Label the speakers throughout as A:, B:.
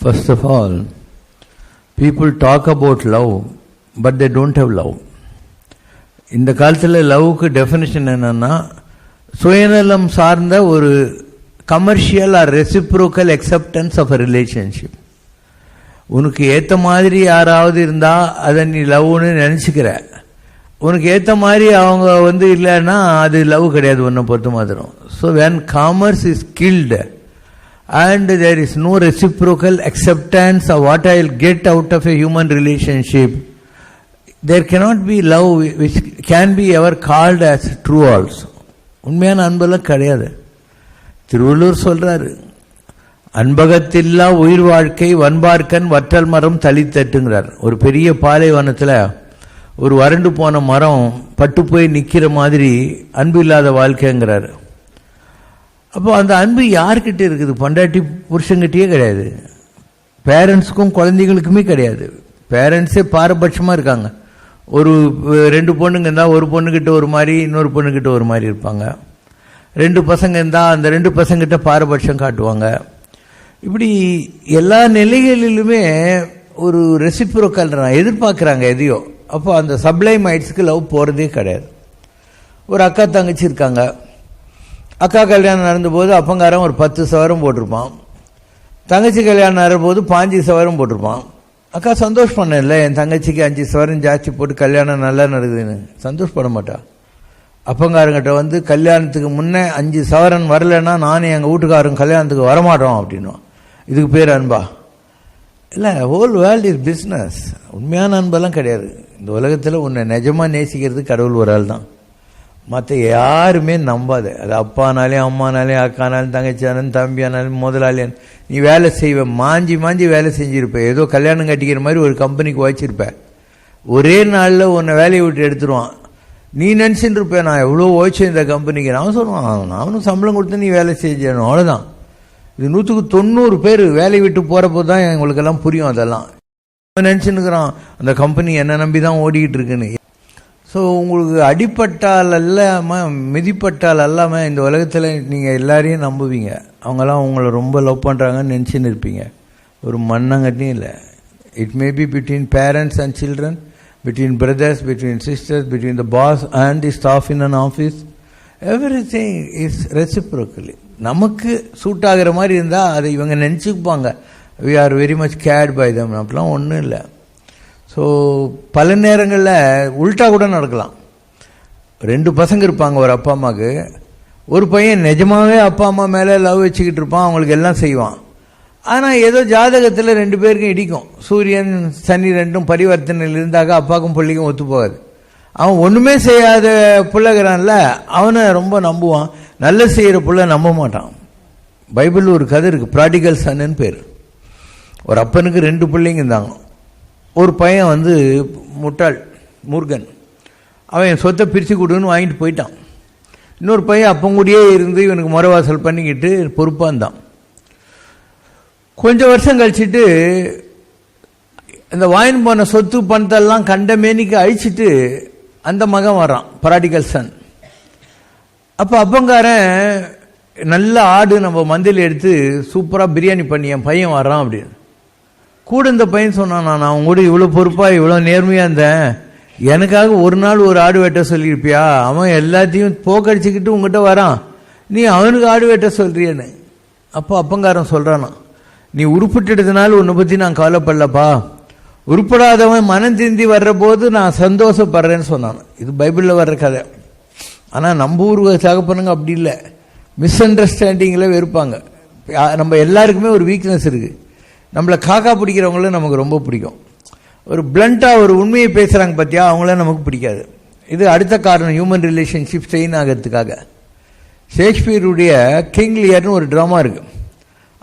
A: First of all, people talk about love, but they don't have love. இந்த காலத்தில் லவ்வுக்கு definition என்னென்னா சுயநலம் சார்ந்த ஒரு commercial or reciprocal acceptance of a relationship உனக்கு ஏற்ற மாதிரி யாராவது இருந்தால் அதை நீ லவ்னு நினச்சிக்கிற. உனக்கு ஏற்ற மாதிரி அவங்க வந்து இல்லைன்னா அது லவ் கிடையாது ஒன்றை பொறுத்த மாதிரம் so when commerce is killed and there is no reciprocal acceptance of what I will get out of a human relationship there cannot be love which can be ever called as true also உண்மையான அன்பெல்லாம் கிடையாது. திருவள்ளூர் சொல்றாரு அன்பகத்தில்லா உயிர் வாழ்க்கை வன்பார்க்கன் வற்றல் மரம் தளித்தட்டுங்கிறார். ஒரு பெரிய பாலைவனத்தில் ஒரு வறண்டு போன மரம் பட்டு போய் நிற்கிற மாதிரி அன்பு இல்லாத வாழ்க்கைங்கிறார். அப்போ அந்த அன்பு யார்கிட்ட இருக்குது? பொண்டாட்டி புருஷங்கிட்டயே கிடையாது. பேரண்ட்ஸுக்கும் குழந்தைகளுக்குமே கிடையாது. பேரண்ட்ஸே பாரபட்சமாக இருக்காங்க. ஒரு ரெண்டு பொண்ணுங்க இருந்தால் ஒரு பொண்ணுக்கிட்ட ஒரு மாதிரி இன்னொரு பொண்ணுக்கிட்ட ஒரு மாதிரி இருப்பாங்க. ரெண்டு பசங்க இருந்தால் அந்த ரெண்டு பசங்கிட்ட பாரபட்சம் காட்டுவாங்க. இப்படி எல்லா நிலைகளிலுமே ஒரு ரெசிப்ரோக்கல் எதிர்பார்க்குறாங்க எதையோ. அப்போ அந்த சப்ளைம் மைட்ஸுக்கு லவ் போகிறதே கிடையாது. ஒரு அக்கா தங்கச்சி இருக்காங்க. அக்கா கல்யாணம் நடந்தபோது அப்பங்காரன் ஒரு பத்து சவரம் போட்டிருப்பான். தங்கச்சி கல்யாணம் நடந்தபோது பாஞ்சு சவரம் போட்டிருப்பான். அக்கா சந்தோஷ் பண்ணல என் தங்கச்சிக்கு அஞ்சு சவரம் ஜாஸ்தி போட்டு கல்யாணம் நல்லா நடக்குதுன்னு. சந்தோஷப்பட மாட்டா. அப்பங்காரங்கிட்ட வந்து கல்யாணத்துக்கு முன்னே அஞ்சு சவரன் வரலன்னா நானும் எங்கள் வீட்டுக்காரன் கல்யாணத்துக்கு வரமாட்டோம் அப்படின்னும் இதுக்கு பேர் அன்பா? இல்லை ஹோல் வேர்ல்டு இஸ் பிஸ்னஸ் உண்மையான அன்பெல்லாம் கிடையாது. இந்த உலகத்தில் உன்னை நிஜமாக நேசிக்கிறது கடவுள் ஒரு ஆள் தான் மற்ற யாருமே நம்பாத. அது அப்பானாலையும் அம்மானாலையும் அக்கானாலும் தங்கச்சியானாலும் தம்பியானாலும் முதலாளி நீ வேலை செய்வ மாஞ்சி மாஞ்சி வேலை செஞ்சுருப்ப. ஏதோ கல்யாணம் கட்டிக்கிற மாதிரி ஒரு கம்பெனிக்கு வச்சிருப்ப ஒரே நாளில் உன்னை வேலையை விட்டு எடுத்துருவான். நீ நினச்சின்னு இருப்ப நான் எவ்வளோ ஓய்ச்சேன் இந்த கம்பெனிக்கு. நான் சொல்லுவான் அவனும் சம்பளம் கொடுத்து நீ வேலை செஞ்சணும் அவ்வளோதான் இது நூற்றுக்கு தொண்ணூறு பேர் வேலையை விட்டு போகிறப்போ தான் எங்களுக்கெல்லாம் புரியும் அதெல்லாம். நினச்சின்னுக்குறான் அந்த கம்பெனி என்ன நம்பி தான் ஓடிக்கிட்டு இருக்குன்னு. ஸோ உங்களுக்கு அடிப்பட்டால் அல்லாமல் மிதிப்பட்டால் அல்லாமல் இந்த உலகத்தில் நீங்கள் எல்லாரையும் நம்புவீங்க. அவங்கெல்லாம் உங்களை ரொம்ப லவ் பண்ணுறாங்கன்னு நினச்சின்னு இருப்பீங்க. ஒரு மண்ணங்கட்டியும் இல்லை. It may be between parents and children between brothers between sisters between the boss and the staff in an office everything is reciprocally நமக்கு சூட் ஆகிற மாதிரி இருந்தால் அதை இவங்க நினச்சிக்குப்பாங்க we are very much cared by them அப்படிலாம் ஒன்றும் இல்லை. So பல நேரங்களில் உல்ட்டா கூட நடக்கலாம். ரெண்டு பசங்க இருப்பாங்க ஒரு அப்பா அம்மாவுக்கு ஒரு பையன் நிஜமாகவே அப்பா அம்மா மேலே லவ் வச்சுக்கிட்டு இருப்பான் அவங்களுக்கு எல்லாம் செய்வான். ஆனால் ஏதோ ஜாதகத்தில் ரெண்டு பேருக்கும் இடிக்கும். சூரியன் சனி ரெண்டும் பரிவர்த்தனையில் இருந்தாக்க அப்பாவுக்கும் பிள்ளைக்கும் ஒத்து போகாது. அவன் ஒன்றுமே செய்யாத பிள்ளைகிறான்ல அவனை ரொம்ப நம்புவான். நல்ல செய்கிற பிள்ளை நம்ப மாட்டான். பைபிளில் ஒரு கதை இருக்குது ப்ராடிகல் சன்னு பேர். ஒரு அப்பனுக்கு ரெண்டு பிள்ளைங்க இருந்தாங்க. ஒரு பையன் வந்து முட்டாள் முருகன். அவன் என் சொத்தை பிரித்து கொடுன்னு வாங்கிட்டு போயிட்டான். இன்னொரு பையன் அப்பங்கூடியே இருந்து இவனுக்கு முறவாசல் பண்ணிக்கிட்டு பொறுப்பாக இருந்தான் கொஞ்சம் வருஷம் கழிச்சுட்டு இந்த வாயின் போன சொத்து பணத்தெல்லாம் கண்ட மேனிக்கு அழிச்சிட்டு அந்த மகன் வரான் பராடிகல் சன் அப்போ அப்பங்காரன் நல்ல ஆடு நம்ம மந்தில் எடுத்து சூப்பராக பிரியாணி பண்ணி என் பையன் வர்றான் அப்படின்னு. கூட இந்த பையன் சொன்னான் நான் அவன் கூட இவ்வளோ பொறுப்பாக இவ்வளோ நேர்மையாக இருந்தேன். எனக்காக ஒரு நாள் ஒரு ஆடு வெட்ட சொல்லியிருப்பியா? அவன் எல்லாத்தையும் போக்கடிச்சுக்கிட்டு உங்ககிட்ட வரான். நீ அவனுக்கு ஆடு வெட்ட சொல்றியன்னு. அப்போ அப்பங்காரன் சொல்கிறானா நீ உருப்பிட்டதுனால உன்னை பற்றி நான் கவலைப்படலப்பா. உருப்படாதவன் மனம் திருந்தி வர்ற போது நான் சந்தோஷப்படுறேன்னு சொன்னான். இது பைபிளில் வர்ற கதை. ஆனால் நம்ம ஊர் தகப்பனுங்க அப்படி இல்லை. மிஸ் அண்டர்ஸ்டாண்டிங்கில் வெறுப்பாங்க. நம்ம எல்லாருக்குமே ஒரு வீக்னஸ் இருக்குது நம்மளை காக்கா பிடிக்கிறவங்களும் நமக்கு ரொம்ப பிடிக்கும். ஒரு பிளண்ட்டாக ஒரு உண்மையை பேசுகிறாங்க பார்த்தியா அவங்கள நமக்கு பிடிக்காது. இது அடுத்த காரணம் ஹியூமன் ரிலேஷன்ஷிப் ஸ்ட்ரெயின் ஆகிறதுக்காக. ஷேக்ஸ்பியருடைய கிங்லியர்னு ஒரு ட்ராமா இருக்குது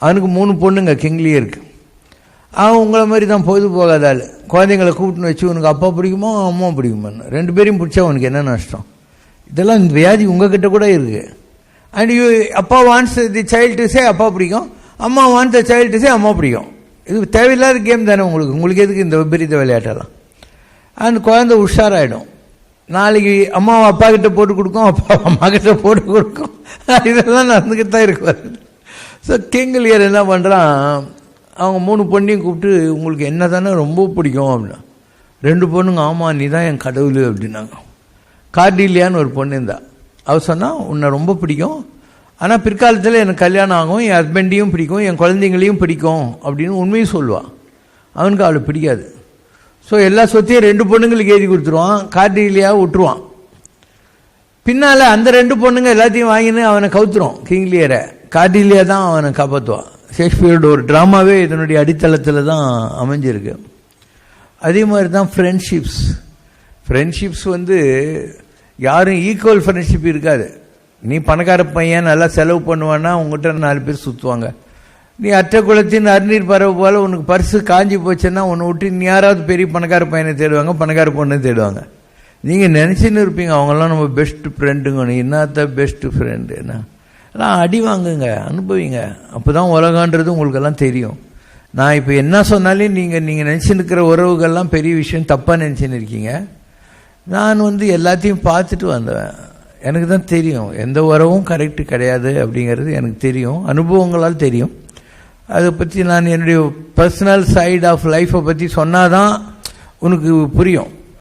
A: அவனுக்கு மூணு பொண்ணுங்க கிங்லியருக்கு அவன் உங்களை மாதிரி தான் பொழுது போகாத ஆள். குழந்தைங்களை கூப்பிட்டுன்னு வச்சு உனக்கு அப்பா பிடிக்குமோ அம்மா பிடிக்குமான்னு. ரெண்டு பேரையும் பிடிச்சா உனக்கு என்ன நஷ்டம்? இதெல்லாம் இந்த வியாதி உங்ககிட்ட கூட இருக்குது அண்ட் யூ அப்பா வான்ஸ் தி சைல்டு சே அப்பா பிடிக்கும். அம்மா வான்ஸ் த சைல்டு சே அம்மா பிடிக்கும். இது தேவையில்லாத கேம் தானே உங்களுக்கு. உங்களுக்கு எதுக்கு இந்த விபரீத விளையாட்டெல்லாம்? அந்த குழந்த உஷாராயிடும். நாளைக்கு அம்மா அப்பா கிட்ட போட்டு கொடுக்கும் அப்பா அம்மா கிட்ட போட்டு கொடுக்கும். இதெல்லாம் நடந்துக்கிட்டு தான் இருக்குவார் ஸோ கிங்கலியர் என்ன பண்ணுறான் அவங்க மூணு பொண்ணையும் கூப்பிட்டு உங்களுக்கு என்ன தானே ரொம்ப பிடிக்கும் அப்படின்னா. ரெண்டு பொண்ணுங்க ஆமாம் நீ தான் என் கடவுள் அப்படின்னாங்க. கார்டிலியான்னு ஒரு பொண்ணு இருந்தா. அவர் சொன்னால் உன்னை ரொம்ப பிடிக்கும். ஆனால் பிற்காலத்தில் எனக்கு கல்யாணம் ஆகும் என் ஹஸ்பண்டையும் பிடிக்கும் என் குழந்தைங்களையும் பிடிக்கும் அப்படின்னு உண்மையும் சொல்லுவான் அவனுக்கு அவளை பிடிக்காது. ஸோ எல்லா சொத்தையும் ரெண்டு பொண்ணுங்களுக்கு எழுதி கொடுத்துருவான் கார்டிலியா விட்டுருவான். பின்னால் அந்த ரெண்டு பொண்ணுங்க எல்லாத்தையும் வாங்கின்னு அவனை கவுத்துரும் கிங்லியரை கார்டிலியா தான் அவனை காப்பாற்றுவான் ஷேக்ஸ்பியரோட ஒரு ட்ராமாவே இதனுடைய அடித்தளத்தில் தான் அமைஞ்சிருக்கு. அதே மாதிரி தான் ஃப்ரெண்ட்ஷிப்ஸ் ஃப்ரெண்ட்ஷிப்ஸ் வந்து யாரும் ஈக்குவல் ஃப்ரெண்ட்ஷிப் இருக்காது. நீ பணக்கார பையன் நல்லா செலவு பண்ணுவான்னா உங்ககிட்ட நாலு பேர் சுற்றுவாங்க நீ அற்ற குளத்தின் அருநீர் பறவை போல உனக்கு பர்ஸு காஞ்சி போச்சுன்னா உன்னை விட்டு நீ யாராவது பெரிய பணக்கார பையனை தேடுவாங்க பணக்கார பொண்ணை தேடுவாங்க. நீங்கள் நினச்சின்னு இருப்பீங்க அவங்கெல்லாம் நம்ம பெஸ்ட்டு ஃப்ரெண்டுங்க என்னத்த பெஸ்ட்டு ஃப்ரெண்டு என்ன? எல்லாம் அடி வாங்குங்க அனுபவிங்க. அப்போ தான் உலகன்றது உங்களுக்கெல்லாம் தெரியும். நான் இப்போ என்ன சொன்னாலே நீங்கள் நீங்கள் நினச்சின்னு இருக்கிற உறவுகள்லாம் பெரிய விஷயம் தப்பாக நினச்சின்னு இருக்கீங்க. நான் வந்து எல்லாத்தையும் பார்த்துட்டு வந்தேன் எனக்கு தான் தெரியும். எந்த உறவும் கரெக்டு கிடையாது அப்படிங்கிறது எனக்கு தெரியும். அனுபவங்களால் தெரியும். அதை பற்றி நான் என்னுடைய பர்சனல் சைட் ஆஃப் லைஃப்பை பற்றி சொன்னாதான் உனக்கு புரியும்.